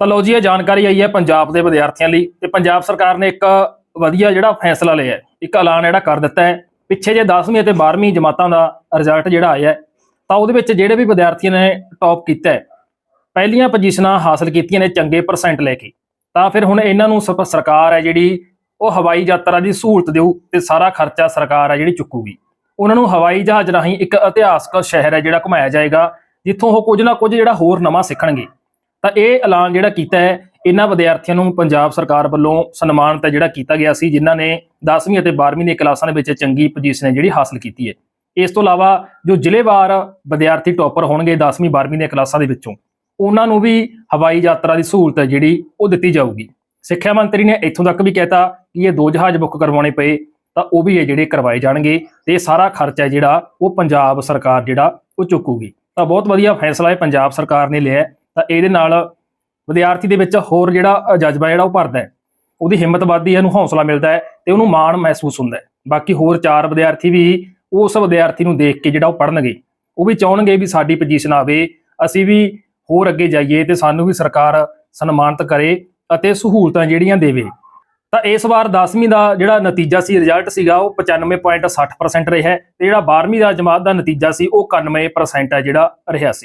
ਤਾਂ ਲਓ ਜੀ ਇਹ ਜਾਣਕਾਰੀ ਆਈ ਹੈ ਪੰਜਾਬ ਦੇ ਵਿਦਿਆਰਥੀਆਂ ਲਈ ਤੇ ਪੰਜਾਬ ਸਰਕਾਰ ਨੇ ਇੱਕ ਵਧੀਆ ਜਿਹੜਾ ਫੈਸਲਾ ਲਿਆ ਹੈ ਇੱਕ ਐਲਾਨ ਜਿਹੜਾ ਕਰ ਦਿੱਤਾ ਹੈ। ਪਿੱਛੇ ਜੇ 10ਵੀਂ ਅਤੇ 12ਵੀਂ ਜਮਾਤਾਂ ਦਾ ਰਿਜ਼ਲਟ ਜਿਹੜਾ ਆਇਆ ਹੈ, ਤਾਂ ਉਹਦੇ ਵਿੱਚ ਜਿਹੜੇ ਵੀ ਵਿਦਿਆਰਥੀਆਂ ਨੇ ਟੌਪ ਕੀਤਾ ਹੈ ਪਹਿਲੀਆਂ ਪੋਜੀਸ਼ਨਾਂ ਹਾਸਲ ਕੀਤੀਆਂ ਨੇ ਚੰਗੇ ਪਰਸੈਂਟ ਲੈ ਕੇ। ਤਾਂ ਫਿਰ ਹੁਣ ਇਹਨਾਂ ਨੂੰ ਸਪ- ਸਰਕਾਰ ਹੈ ਜਿਹੜੀ ਉਹ ਹਵਾਈ ਯਾਤਰਾ ਦੀ ਸਹੂਲਤ ਦੇਊ ਤੇ ਸਾਰਾ ਖਰਚਾ ਸਰਕਾਰ ਹੈ ਜਿਹੜੀ ਚੁੱਕੂਗੀ। ਉਹਨਾਂ ਨੂੰ ਹਵਾਈ ਜਹਾਜ਼ ਰਾਹੀਂ ਇੱਕ ਇਤਿਹਾਸਕ ਸ਼ਹਿਰ ਹੈ ਜਿਹੜਾ ਘੁਮਾਇਆ ਜਾਏਗਾ ਜਿੱਥੋਂ ਉਹ ਕੁਝ ਨਾ ਕੁਝ ਜਿਹੜਾ ਹੋਰ ਨਵਾਂ ਸਿੱਖਣਗੇ। ਤਾਂ ਇਹ ਐਲਾਨ ਜਿਹੜਾ ਕੀਤਾ ਹੈ, ਇਹਨਾਂ ਵਿਦਿਆਰਥੀਆਂ ਨੂੰ ਪੰਜਾਬ ਸਰਕਾਰ ਵੱਲੋਂ ਸਨਮਾਨਿਤ ਜਿਹੜਾ ਕੀਤਾ ਗਿਆ ਸੀ, ਜਿਨ੍ਹਾਂ ਨੇ 10ਵੀਂ ਅਤੇ 12ਵੀਂ ਦੀਆਂ ਕਲਾਸਾਂ ਦੇ ਵਿੱਚ ਚੰਗੀ ਪੋਜੀਸ਼ਨ ਹੈ, ਜਿਹੜੀ ਹਾਸਲ ਕੀਤੀ ਹੈ। ਇਸ ਤੋਂ ਇਲਾਵਾ ਜੋ ਜ਼ਿਲ੍ਹੇਵਾਰ ਵਿਦਿਆਰਥੀ ਟੌਪਰ ਹੋਣਗੇ 10ਵੀਂ 12ਵੀਂ ਦੀਆਂ ਕਲਾਸਾਂ ਦੇ ਵਿੱਚੋਂ, ਉਹਨਾਂ ਨੂੰ ਵੀ ਹਵਾਈ ਯਾਤਰਾ ਦੀ ਸਹੂਲਤ ਹੈ, ਜਿਹੜੀ ਉਹ ਦਿੱਤੀ ਜਾਊਗੀ। ਸਿੱਖਿਆ ਮੰਤਰੀ ਨੇ ਇੱਥੋਂ ਤੱਕ ਵੀ ਕਹਿਤਾ ਕਿ ਇਹ ਦੋ ਜਹਾਜ਼ ਬੁੱਕ ਕਰਵਾਉਣੇ ਪਏ, ਤਾਂ ਉਹ ਵੀ ਇਹ ਜਿਹੜੇ ਕਰਵਾਏ ਜਾਣਗੇ ਤੇ ਇਹ ਸਾਰਾ ਖਰਚਾ ਜਿਹੜਾ ਉਹ ਪੰਜਾਬ ਸਰਕਾਰ ਜਿਹੜਾ ਉਹ ਚੁੱਕੂਗੀ। ਤਾਂ ਬਹੁਤ ਵਧੀਆ ਫੈਸਲਾ ਹੈ ਪੰਜਾਬ ਸਰਕਾਰ ਨੇ ਲਿਆ ਤਾਂ ਇਹਦੇ ਨਾਲ ਵਿਦਿਆਰਥੀ ਦੇ ਵਿੱਚ ਹੋਰ ਜਿਹੜਾ ਜਜ਼ਬਾ ਜਿਹੜਾ ਉਹ ਭਰਦਾ ਹੈ, ਉਹਦੀ ਹਿੰਮਤ ਵੱਧਦੀ ਹੈ ਉਹਨੂੰ ਹੌਸਲਾ ਮਿਲਦਾ ਹੈ ਤੇ ਉਹਨੂੰ ਮਾਣ ਮਹਿਸੂਸ ਹੁੰਦਾ ਹੈ। ਬਾਕੀ ਹੋਰ ਚਾਰ ਵਿਦਿਆਰਥੀ ਵੀ ਉਸ ਵਿਦਿਆਰਥੀ ਨੂੰ ਦੇਖ ਕੇ ਜਿਹੜਾ ਉਹ ਪੜਨਗੇ ਉਹ ਵੀ ਚਾਹਣਗੇ ਵੀ ਸਾਡੀ ਪੋਜੀਸ਼ਨ ਆਵੇ, ਅਸੀਂ ਵੀ ਹੋਰ ਅੱਗੇ ਜਾਈਏ ਤੇ ਸਾਨੂੰ ਵੀ ਸਰਕਾਰ ਸਨਮਾਨਿਤ ਕਰੇ ਅਤੇ ਸਹੂਲਤਾਂ ਜਿਹੜੀਆਂ ਦੇਵੇ। ਤਾਂ ਇਸ ਵਾਰ 10ਵੀਂ ਦਾ ਜਿਹੜਾ ਨਤੀਜਾ ਸੀ ਰਿਜ਼ਲਟ ਸੀਗਾ, ਉਹ 95.60% ਰਿਹਾ ਹੈ ਤੇ ਜਿਹੜਾ 12ਵੀਂ ਦਾ ਜਮਾਤ ਦਾ ਨਤੀਜਾ ਸੀ, ਉਹ 91% ਹੈ ਜਿਹੜਾ ਰਿਹਾ ਸੀ।